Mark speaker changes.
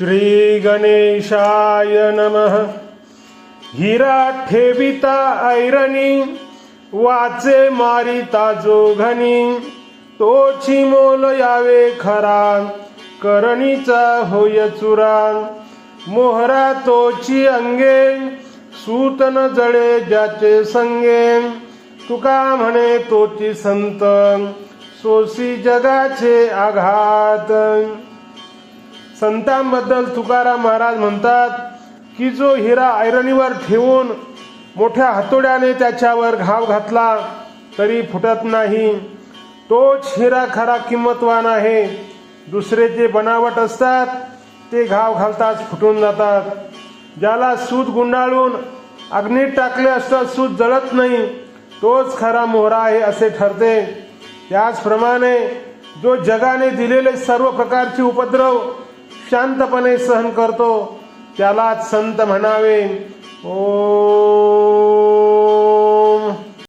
Speaker 1: श्री गणेशाय नमः। हिरा ठेविता ऐरणी वाचे मारिता जोघनी तोची मोल यावे खरा करणीचा होय चुरा। मोहरा तोची अंगे सूतन जळे ज्याचे संगे। तुका म्हणे तोची संत सोसी जगाचे आघात। संतांबद्दल तुकाराम महाराज म्हणतात की जो हिरा ऐरणीवर ठेवून मोठ्या हातोड्याने त्याच्यावर घाव घातला तरी फुटत नाही. तोच हिरा खरा किंमतवान आहे. दुसरे जे बनावट असतात ते घाव घालताच फुटून जातात. ज्याला सूत गुंडाळून अग्नीत टाकले असता सूत जळत नाही तोच खरा मोहरा आहे असे ठरते. त्याचप्रमाणे जो जगाने दिलेले सर्व प्रकारचे उपद्रव शांतपणे सहन करतो. त्यालाच संत म्हणावे. ओ